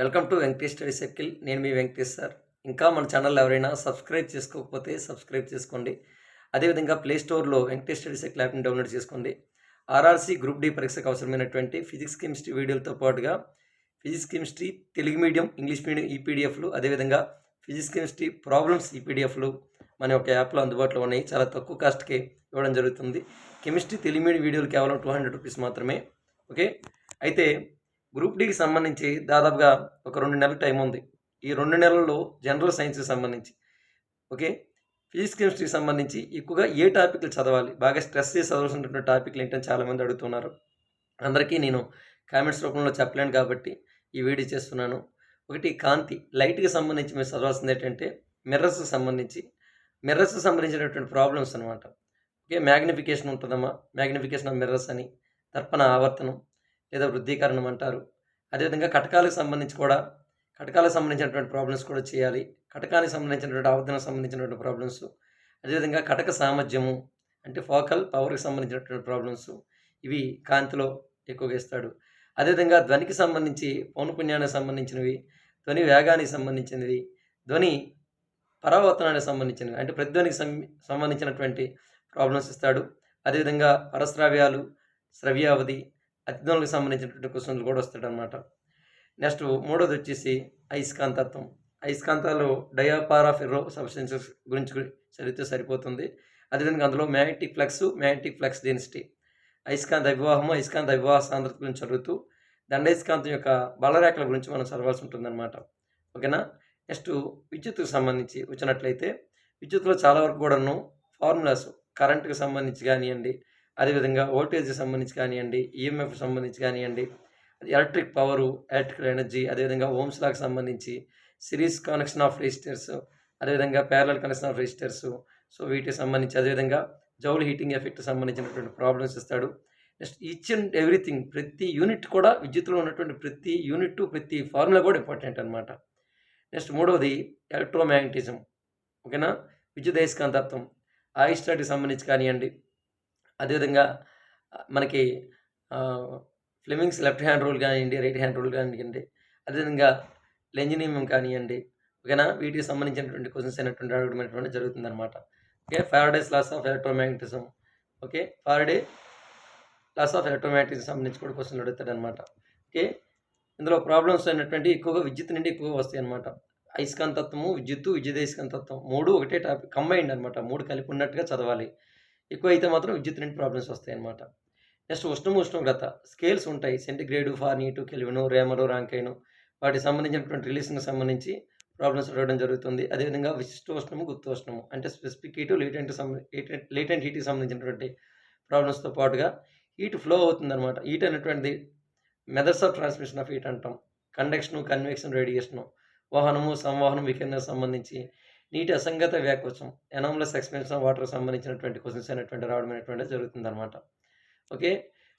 Welcome to Venkatesh study circle. నేను మీ Venkatesh sir. ఇంకా మన ఛానల్ ఎవరైనా సబ్స్క్రైబ్ చేసుకోకపోతే సబ్స్క్రైబ్ చేసుకోండి. అదేవిధంగా ప్లేస్టోర్లో వెంకటేష్ స్టడీ సర్కిల్ యాప్ని డౌన్లోడ్ చేసుకోండి. ఆర్ఆర్సీ గ్రూప్ డి పరీక్షకు అవసరమైనటువంటి ఫిజిక్స్ కెమిస్ట్రీ వీడియోలతో పాటుగా physics chemistry Telugu medium English medium ఈపీడిఎఫ్లు అదేవిధంగా ఫిజిక్స్ కెమిస్ట్రీ ప్రాబ్లమ్స్ ఈపీడిఎఫ్లు మన యొక్క యాప్లో అందుబాటులో ఉన్నాయి. చాలా తక్కువ కాస్ట్కి ఇవ్వడం జరుగుతుంది. కెమిస్ట్రీ తెలుగు మీడియం వీడియోలు కేవలం టూ హండ్రెడ్ రూపీస్ మాత్రమే. ఓకే? అయితే గ్రూప్ డికి సంబంధించి దాదాపుగా ఒక రెండు నెలల టైం ఉంది. ఈ రెండు నెలల్లో జనరల్ సైన్స్కి సంబంధించి ఓకే? ఫిజిక్స్ కెమిస్ట్రీకి సంబంధించి ఎక్కువగా ఏ టాపిక్లు చదవాలి? బాగా స్ట్రెస్ చేసి చదవాల్సినటువంటి టాపిక్లు ఏంటని చాలామంది అడుగుతున్నారు. అందరికీ నేను కామెంట్స్ రూపంలో చెప్పలేను కాబట్టి ఈ వీడియో చేస్తున్నాను. ఒకటి కాంతి. లైట్కి సంబంధించి మీరు చదవాల్సింది ఏంటంటే మిర్రర్స్కి సంబంధించి మిర్రర్స్కి సంబంధించినటువంటి ప్రాబ్లమ్స్ అనమాట ఓకే? మ్యాగ్నిఫికేషన్ ఉంటుందమ్మా. మ్యాగ్నిఫికేషన్ ఆఫ్ మిర్రర్స్ అని దర్పణ ఆవర్తనం లేదా వృద్ధీకరణం అంటారు. అదేవిధంగా కటకాలకు సంబంధించి కూడా కటకాలకు సంబంధించినటువంటి ప్రాబ్లమ్స్ కూడా చేయాలి. కటకానికి సంబంధించినటువంటి ఆవర్ధనకు సంబంధించినటువంటి ప్రాబ్లమ్స్ అదేవిధంగా కటక సామర్థ్యము అంటే ఫోకల్ పవర్కి సంబంధించినటువంటి ప్రాబ్లమ్స్ ఇవి కాంతిలో ఎక్కువగా ఇస్తాడు అదేవిధంగా ధ్వనికి సంబంధించి పౌనపుణ్యానికి సంబంధించినవి ధ్వని వేగానికి సంబంధించినవి ధ్వని పరావర్తనానికి సంబంధించినవి అంటే ప్రతిధ్వనికి సం సంబంధించినటువంటి ప్రాబ్లమ్స్ ఇస్తాడు. అదేవిధంగా పరశ్రావ్యాలు శ్రవ్యావధి అతిథులకు సంబంధించినటువంటి క్వశ్చన్లు కూడా వస్తాడనమాట నెక్స్ట్ మూడోది వచ్చేసి అయస్కాంతత్వం. అయస్కాంతాలు డయాపారాఫెర్రో సబ్స్టెన్సెస్ గురించి చదివితే సరిపోతుంది. అదేవిధంగా అందులో magnetic flux magnetic flux density. అయస్కాంత వివాహము అయస్కాంత వివాహ సాంద్రత గురించి చదువుతూ దండయస్కాంతం యొక్క బలరేఖల గురించి మనం చదవాల్సి ఉంటుందన్నమాట. ఓకేనా? నెక్స్ట్ విద్యుత్కు సంబంధించి వచ్చినట్లయితే విద్యుత్తులో చాలా వరకు కూడాను ఫార్ములాస్ కరెంటుకు సంబంధించి కానివ్వండి అదేవిధంగా వోల్టేజ్కి సంబంధించి కానివ్వండి ఈఎంఎఫ్ సంబంధించి కానివ్వండి ఎలక్ట్రిక్ పవరు ఎలక్ట్రికల్ ఎనర్జీ అదేవిధంగా ఓమ్స్ లాకి సంబంధించి సిరీస్ కనెక్షన్ ఆఫ్ రెజిస్టర్స్ అదేవిధంగా parallel connection of resistors so వీటికి సంబంధించి అదేవిధంగా జౌల్ హీటింగ్ ఎఫెక్ట్ సంబంధించినటువంటి ప్రాబ్లమ్స్ ఇస్తాడు. నెక్స్ట్ ఈచ్ అండ్ ఎవ్రీథింగ్ ప్రతి యూనిట్ కూడా విద్యుత్తులో ఉన్నటువంటి ప్రతి యూనిట్ ప్రతి ఫార్ములా కూడా ఇంపార్టెంట్ అనమాట నెక్స్ట్ మూడవది ఎలక్ట్రోమ్యాగ్నటిజం ఓకేనా? విద్యుత్ అయస్కాంతత్వం ఆయిస్టాట్కి సంబంధించి కానివ్వండి అదేవిధంగా మనకి ఫ్లెమింగ్స్ లెఫ్ట్ హ్యాండ్ రూల్ కానివ్వండి రైట్ హ్యాండ్ రూల్ కానివ్వండి అదేవిధంగా లెంజినియం కానివ్వండి ఓకేనా? వీటికి సంబంధించినటువంటి క్వశ్చన్స్ అయినటువంటి అడగడం జరుగుతుందన్నమాట. Okay? Faraday's laws of electromagnetism okay? Faraday laws of electromagnetism సంబంధించి కూడా క్వశ్చన్లు అడుగుతాడు అనమాట ఓకే? ఇందులో ప్రాబ్లమ్స్ అయినటువంటి ఎక్కువగా విద్యుత్ నుండి ఎక్కువగా వస్తాయి అనమాట అయస్కాంతత్వము విద్యుత్తు విద్యుత్ అయస్కాంతత్వం మూడు ఒకటే టాపిక్ కంబైండ్ అనమాట మూడు కలిపి ఉన్నట్టుగా చదవాలి. ఎక్కువైతే మాత్రం విద్యుత్ నుండి ప్రాబ్లమ్స్ వస్తాయి అనమాట నెక్స్ట్ ఉష్ణము ఉష్ణోగ్రత. స్కేల్స్ ఉంటాయి. సెంటిగ్రేడు ఫార్నీటు కెలివిను రేమలు రాంకైను వాటికి సంబంధించినటువంటి రిలీజ్కి సంబంధించి ప్రాబ్లమ్స్ ఉండడం జరుగుతుంది. అదేవిధంగా విశిష్టోష్ణము గుప్తోష్ణము అంటే స్పెసిఫిక్ హీటు లేటెంట్ లేటెంట్ హీట్కి సంబంధించినటువంటి ప్రాబ్లమ్స్తో పాటుగా హీట్ ఫ్లో అవుతుందన్నమాట. హీట్ అనేటువంటిది methods of transmission of heat అంటాం. కండక్షను కన్వెక్షన్ రేడియేషను వాహనము సంవాహనం వికిరణకు సంబంధించి నీటి అసంగత వ్యాకోచం ఎనామలస్ ఎక్స్పెన్షన్ వాటర్ సంబంధించినటువంటి క్వశ్చన్స్ అనేటువంటి రావడం అనేటువంటి జరుగుతుంది అనమాట ఓకే?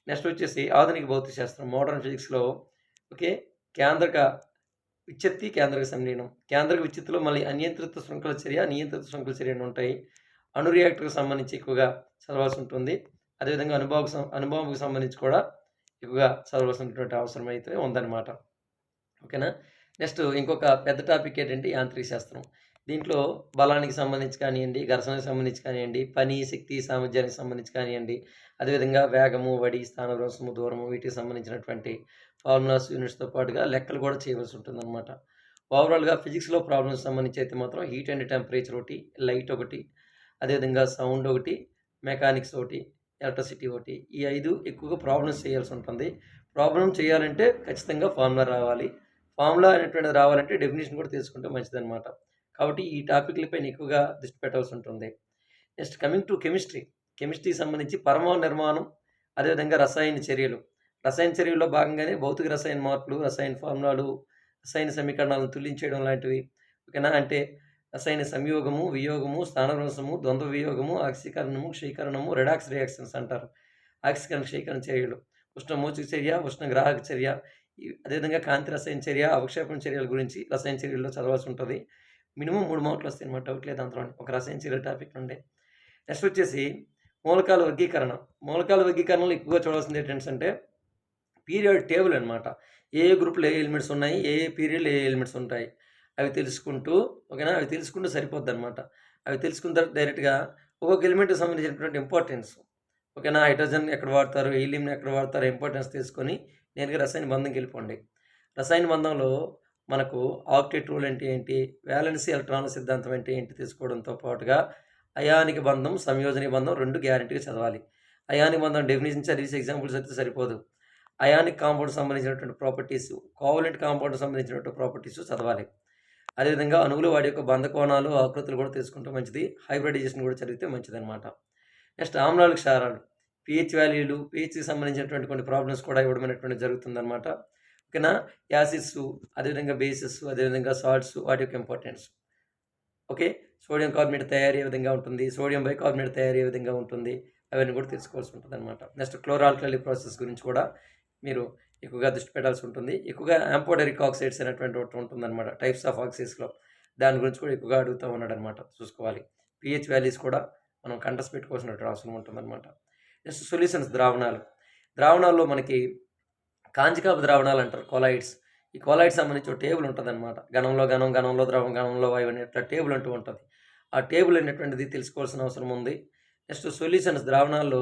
నెక్స్ట్ వచ్చేసి ఆధునిక భౌతిక శాస్త్రం మోడర్న్ ఫిజిక్స్లో ఓకే? కేంద్రక విచ్ఛత్తి కేంద్రక సంలీనం. కేంద్రక విచ్ఛత్తిలో మళ్ళీ అనియంత్రిత శృంఖల చర్య నియంత్రిత శృంఖల చర్య ఉంటాయి. అణు రియాక్టర్కి సంబంధించి ఎక్కువగా చదవాల్సి ఉంటుంది. అదేవిధంగా అనుభవకు అనుభవంకి సంబంధించి కూడా ఎక్కువగా చదవాల్సినటువంటి అవసరం అయితే ఉందన్నమాట. ఓకేనా? నెక్స్ట్ ఇంకొక పెద్ద టాపిక్ ఏంటంటే యాంత్రిక శాస్త్రం. దీంట్లో బలానికి సంబంధించి కానివ్వండి ఘర్షణకు సంబంధించి కానివ్వండి పని శక్తి సామర్థ్యానికి సంబంధించి కానివ్వండి అదేవిధంగా వేగము వడి స్థానభ్రంశము దూరము వీటికి సంబంధించినటువంటి ఫార్ములాస్ యూనిట్స్తో పాటుగా లెక్కలు కూడా చేయవలసి ఉంటుందన్నమాట. ఓవరాల్గా ఫిజిక్స్లో ప్రాబ్లమ్స్ సంబంధించి అయితే మాత్రం హీట్ అండ్ టెంపరేచర్ ఒకటి లైట్ ఒకటి అదేవిధంగా సౌండ్ ఒకటి మెకానిక్స్ ఒకటి ఎలక్ట్రిసిటీ ఒకటి ఈ ఐదు ఎక్కువగా ప్రాబ్లమ్స్ చేయాల్సి ఉంటుంది. ప్రాబ్లం చేయాలంటే ఖచ్చితంగా ఫార్ములా రావాలి. ఫార్ములా అనేటువంటిది రావాలంటే డెఫినేషన్ కూడా తెలుసుకుంటే మంచిదన్నమాట. కాబట్టి ఈ టాపిక్లపైన ఎక్కువగా దృష్టి పెట్టాల్సి ఉంటుంది. నెక్స్ట్ కమింగ్ టు కెమిస్ట్రీ కెమిస్ట్రీకి సంబంధించి పరమాణు నిర్మాణం అదేవిధంగా రసాయన చర్యలు. రసాయన చర్యల్లో భాగంగానే భౌతిక రసాయన మార్పులు రసాయన ఫార్ములాలు రసాయన సమీకరణాలను తుల్లించేయడం లాంటివి. ఓకేనా? అంటే రసాయన సంయోగము వియోగము స్థానభ్రంశము ద్వంద్వ వియోగము ఆక్సీకరణము క్షీకరణము రెడాక్స్ రియాక్షన్స్ అంటారు. ఆక్సీకరణ క్షీకరణ చర్యలు. ఉష్ణమోచక చర్య ఉష్ణగ్రాహక చర్య. అదేవిధంగా కాంతి రసాయన చర్య అవక్షేపణ చర్యల గురించి రసాయన చర్యల్లో చదవాల్సి ఉంటుంది. మినిమం మూడు మార్కులు వస్తాయి అనమాట. డౌట్ లేదు అంతలో ఒక రసాయన చర్య టాపిక్ ఉండే నెక్స్ట్ వచ్చేసి మూలకాల వర్గీకరణ. మూలకాల వర్గీకరణలో ఎక్కువగా చూడాల్సింది ఏంటంటే పీరియడ్ టేబుల్ అనమాట. ఏ ఏ గ్రూప్లో ఏ ఎలిమెంట్స్ ఉన్నాయి? ఏ పీరియడ్లో ఏ ఎలిమెంట్స్ ఉంటాయి? అవి తెలుసుకుంటూ ఓకేనా? అవి తెలుసుకుంటూ సరిపోద్ది అనమాట. అవి తెలుసుకున్న తర్వాత డైరెక్ట్గా ఒక్కొక్క ఎలిమెంట్కి సంబంధించినటువంటి ఇంపార్టెన్స్ ఓకేనా? హైడ్రోజన్ ఎక్కడ వాడతారు? హీలియంని ఎక్కడ వాడతారు? ఇంపార్టెన్స్ తీసుకొని నేరుగా రసాయన బంధంకి వెళ్ళిపోండి. రసాయన బంధంలో మనకు ఆక్టేట్ రూల్ అంటే ఏంటి? వ్యాలెన్సీ ఎలక్ట్రాన్ల సిద్ధాంతం అంటే ఏంటి? తీసుకోవడంతో పాటుగా అయానికి బంధం సంయోజని బంధం రెండు గ్యారంటీగా చదవాలి. అయానిక బంధం డెఫినేషన్ చదివేసి ఎగ్జాంపుల్స్ అయితే సరిపోదు. అయానిక్ కాంపౌండ్ సంబంధించినటువంటి ప్రాపర్టీస్ కోవలెంట్ కాంపౌండ్ సంబంధించినటువంటి ప్రాపర్టీస్ చదవాలి. అదేవిధంగా అణువులు వాటి యొక్క బంధకోణాలు ఆకృతులు కూడా తీసుకుంటే మంచిది. హైబ్రిడైజేషన్ కూడా చదివితే మంచిది అనమాట నెక్స్ట్ ఆమ్లాలు క్షారాలు. పిహెచ్ వాల్యూలు పిహెచ్కి సంబంధించినటువంటి కొన్ని ప్రాబ్లమ్స్ కూడా ఇవ్వడం అనేటువంటి జరుగుతుందన్నమాట. ఓకేనా యాసిడ్స్ అదేవిధంగా బేసిస్ అదేవిధంగా సాల్ట్స్ వాటి యొక్క ఇంపార్టెన్స్. ఓకే? సోడియం కార్బోనేట్ తయారీ ఏ విధంగా ఉంటుంది? సోడియం బైకార్బోనేట్ తయారీ ఏ విధంగా ఉంటుంది? అవన్నీ కూడా తెలుసుకోవాల్సి ఉంటుంది అనమాట నెక్స్ట్ క్లోరాల్కలీ ప్రాసెస్ గురించి కూడా మీరు ఎక్కువగా దృష్టి పెట్టాల్సి ఉంటుంది. ఎక్కువగా యాంపోడరిక్ ఆక్సైడ్స్ అనేటువంటి ఒకటి ఉంటుందన్నమాట. టైప్స్ ఆఫ్ ఆక్సైడ్స్లో దాని గురించి కూడా ఎక్కువగా అడుగుతూ ఉన్నాడు అనమాట చూసుకోవాలి పిహెచ్ వాల్యూస్ కూడా మనం కంటస్ పెట్టుకోవాల్సినటువంటి అవసరం ఉంటుందన్నమాట. Next solutions ద్రావణాలు. ద్రావణాల్లో మనకి కాంజికాపు ద్రావణాలు అంటారు కొలైడ్స్. ఈ కొలైడ్స్ సంబంధించి ఒక టేబుల్ ఉంటుంది అనమాట గణంలో గణం గణంలో ద్రవం గణంలో వాయువు అనే టేబుల్ అంటూ ఉంటుంది. ఆ టేబుల్ అనేటువంటిది తెలుసుకోవాల్సిన అవసరం ఉంది. నెక్స్ట్ సొల్యూషన్స్ ద్రావణాల్లో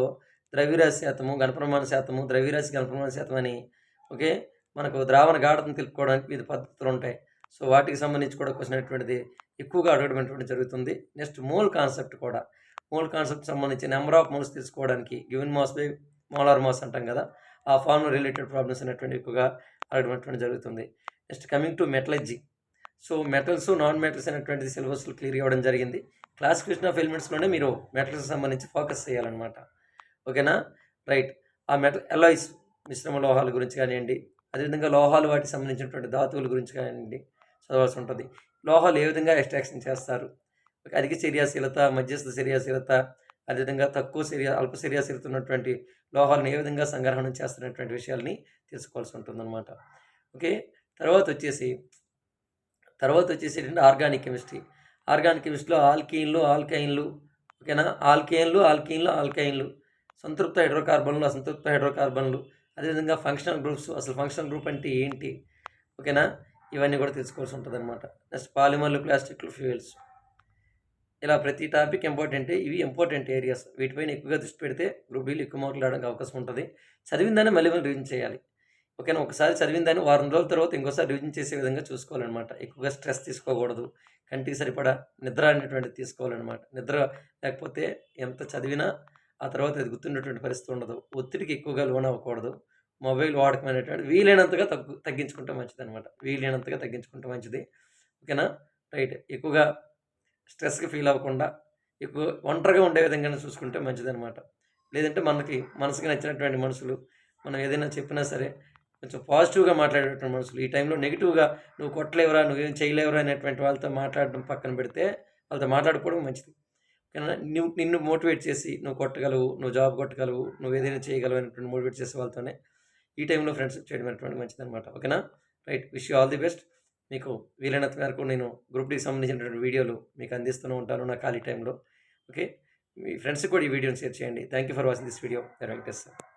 ద్రవ్యరాశి శాతము గణప్రమాణ శాతము ద్రవ్యరాశి గణప్రమాణ శాతం అని ఓకే? మనకు ద్రావణ గాఢతను తెలుపుకోవడానికి వివిధ పద్ధతులు ఉంటాయి. సో వాటికి సంబంధించి కూడా క్వశ్చన్ అనేటువంటిది ఎక్కువగా అడగడం జరుగుతుంది. నెక్స్ట్ మోల్ కాన్సెప్ట్ కూడా. మోల్ కాన్సెప్ట్ సంబంధించి నెంబర్ ఆఫ్ మోల్స్ తీసుకోవడానికి given mass by molar mass అంటాం కదా ఆ ఫార్మ్ రిలేటెడ్ ప్రాబ్లమ్స్ అనేటువంటి ఎక్కువగా అడగటువంటి జరుగుతుంది. Next coming to metallurgy. So metals non metals అనేటువంటిది సిలబస్లు క్లియర్ ఇవ్వడం జరిగింది. క్లాసిఫికేషన్ ఆఫ్ ఎలిమెంట్స్లోనే మీరు మెటల్స్ సంబంధించి ఫోకస్ చేయాలన్నమాట. ఓకేనా? రైట్. ఆ మెటల్ ఎలాయిస్ మిశ్రమ లోహాల గురించి కానివ్వండి అదేవిధంగా లోహాలు వాటికి సంబంధించినటువంటి ధాతువుల గురించి కానివ్వండి చదవాల్సి ఉంటుంది. లోహాలు ఏ విధంగా ఎక్స్ట్రాక్షన్ చేస్తారు? అధిక చర్యాశీలత మధ్యస్థ చర్యాశీలత అదేవిధంగా తక్కువ చర్య అల్ప చర్యాశీలత ఉన్నటువంటి లోహాలను ఏ విధంగా సంగ్రహణం చేస్తున్నటువంటి విషయాల్ని తెలుసుకోవాల్సి ఉంటుందన్నమాట. ఓకే? తర్వాత వచ్చేసి తర్వాత వచ్చేసి ఏంటంటే ఆర్గానిక్ కెమిస్ట్రీ. ఆర్గానిక్ కెమిస్ట్రీలో ఆల్కీన్లు ఆల్కైన్లు ఓకేనా? ఆల్కేన్లు ఆల్కీన్లు ఆల్కైన్లు. సంతృప్త హైడ్రోకార్బన్లు అసంతృప్త హైడ్రోకార్బన్లు. అదేవిధంగా ఫంక్షనల్ గ్రూప్స్ అసలు ఫంక్షనల్ గ్రూప్ అంటే ఏంటి? ఓకేనా? ఇవన్నీ కూడా తెలుసుకోవాల్సి ఉంటుంది అనమాట నెక్స్ట్ పాలిమర్లు ప్లాస్టిక్లు ఫ్యూయల్స్. ఇలా ప్రతి టాపిక్ ఇంపార్టెంటే ఇవి ఇంపార్టెంట్ ఏరియాస్ వీటిపైన ఎక్కువగా దృష్టి పెడితే గ్రూప్ డీలు ఎక్కువ మార్కులు రావడానికి అవకాశం ఉంటుంది. చదివిన దాన్ని మళ్ళీ మళ్ళీ రివిజన్ చేయాలి. ఓకేనా? ఒకసారి చదివిన దాన్ని వారం రోజుల తర్వాత ఇంకోసారి రివిజన్ చేసే విధంగా చూసుకోవాలన్నమాట. ఎక్కువగా స్ట్రెస్ తీసుకోకూడదు. కంటికి సరిపడా నిద్ర అనేటువంటిది తీసుకోవాలన్నమాట. నిద్ర లేకపోతే ఎంత చదివినా ఆ తర్వాత అది గుర్తుండేటువంటి పరిస్థితి ఉండదు. ఒత్తిడికి ఎక్కువగా లోన్ అవ్వకూడదు. మొబైల్ వాడకం అనేటువంటి వీలైనంతగా తగ్గు తగ్గించుకుంటే మంచిది అనమాట వీలైనంతగా తగ్గించుకుంటే మంచిది. ఓకేనా? రైట్. ఎక్కువగా స్ట్రెస్కి ఫీల్ అవ్వకుండా ఎక్కువ ఒంటరిగా ఉండే విధంగా చూసుకుంటే మంచిదనమాట లేదంటే మనకి మనసుకి నచ్చినటువంటి మనుషులు మనం ఏదైనా చెప్పినా సరే కొంచెం పాజిటివ్గా మాట్లాడేటువంటి మనుషులు. ఈ టైంలో నెగిటివ్గా నువ్వు కొట్టలేవురా నువ్వేం చేయలేవురా అనేటువంటి వాళ్ళతో మాట్లాడడం పక్కన పెడితే వాళ్ళతో మాట్లాడుకోవడం మంచిది. నువ్వు నిన్ను మోటివేట్ చేసి నువ్వు కొట్టగలవు నువ్వు జాబ్ కొట్టగలవు నువ్వు ఏదైనా చేయగలవు అనేటువంటి మోటివేట్ చేసే వాళ్ళతోనే ఈ టైంలో ఫ్రెండ్షిప్ చేయడం అనేటువంటి మంచిది అనమాట ఓకేనా? Right. Wish you all the best. మీకు వీలైనంత వరకు నేను గ్రూప్ డీకి సంబంధించినటువంటి వీడియోలు మీకు అందిస్తూనే ఉంటాను నా ఖాళీ టైంలో. ఓకే? మీ ఫ్రెండ్స్కి కూడా ఈ వీడియోని షేర్ చేయండి. Thank you for watching this video. Venkatesh sir.